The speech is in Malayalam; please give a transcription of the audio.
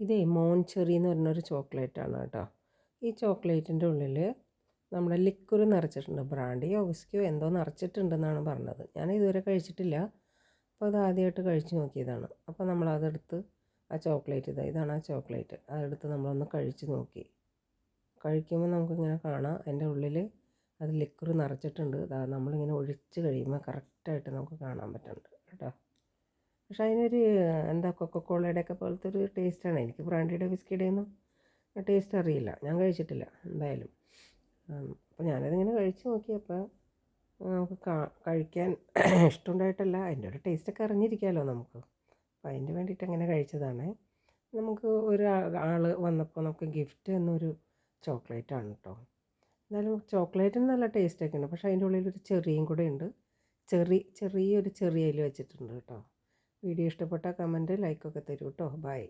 ഇതേ മോൺ ചെറി എന്ന് പറഞ്ഞൊരു ചോക്ലേറ്റാണ് കേട്ടോ. ഈ ചോക്ലേറ്റിന്റെ ഉള്ളിൽ നമ്മുടെ ലിക്വർ നിറച്ചിട്ടുണ്ട്. ബ്രാൻഡിയോ വിസ്കിയോ എന്തോ നിറച്ചിട്ടുണ്ടെന്നാണ് പറഞ്ഞത്. ഞാൻ ഇതുവരെ കഴിച്ചിട്ടില്ല. അപ്പോൾ അത് ആദ്യമായിട്ട് കഴിച്ചു നോക്കിയതാണ്. അപ്പോൾ നമ്മൾ അതെടുത്ത് ആ ചോക്ലേറ്റ് ഇതാ ഇതാണ് ആ ചോക്ലേറ്റ്. അതെടുത്ത് നമ്മളൊന്ന് കഴിച്ചു നോക്കി. കഴിക്കുമ്പോൾ നമുക്കിങ്ങനെ കാണാം. അതിന്റെ ഉള്ളിൽ അത് ലിക്വർ നിറച്ചിട്ടുണ്ട്. നമ്മളിങ്ങനെ ഒഴിച്ച് കഴിയുമ്പോൾ കറക്റ്റായിട്ട് നമുക്ക് കാണാൻ പറ്റുന്നുണ്ട് കേട്ടോ. പക്ഷെ അതിനൊരു എന്താ കൊക്കക്കോളയുടെ ഒക്കെ പോലത്തെ ഒരു ടേസ്റ്റാണ്. എനിക്ക് ബ്രാൻഡിയുടെ ഒന്നും ടേസ്റ്റ് അറിയില്ല. ഞാൻ കഴിച്ചിട്ടില്ല എന്തായാലും. അപ്പോൾ ഞാനതിങ്ങനെ കഴിച്ച് നോക്കിയപ്പോൾ നമുക്ക് കഴിക്കാൻ ഇഷ്ടമുണ്ടായിട്ടല്ല. അതിന്റെ ഒരു ടേസ്റ്റൊക്കെ അറിഞ്ഞിരിക്കാമല്ലോ നമുക്ക്. അപ്പോൾ അതിന് വേണ്ടിയിട്ട് അങ്ങനെ കഴിച്ചതാണ്. നമുക്ക് ഒരു ആൾ വന്നപ്പോൾ നമുക്ക് ഗിഫ്റ്റ് എന്നൊരു ചോക്ലേറ്റാണ് കേട്ടോ എന്നാലും ചോക്ലേറ്റിന് നല്ല ടേസ്റ്റൊക്കെ ഉണ്ട് പക്ഷേ അതിന്റെ ഉള്ളിൽ ഒരു ചെറിയും കൂടെ ഉണ്ട് ചെറി ചെറിയൊരു ചെറിയയിൽ വെച്ചിട്ടുണ്ട് കേട്ടോ വീഡിയോ ഇഷ്ടപ്പെട്ട കമന്റ് ലൈക്കൊക്കെ തരൂ കേട്ടോ. ബൈ.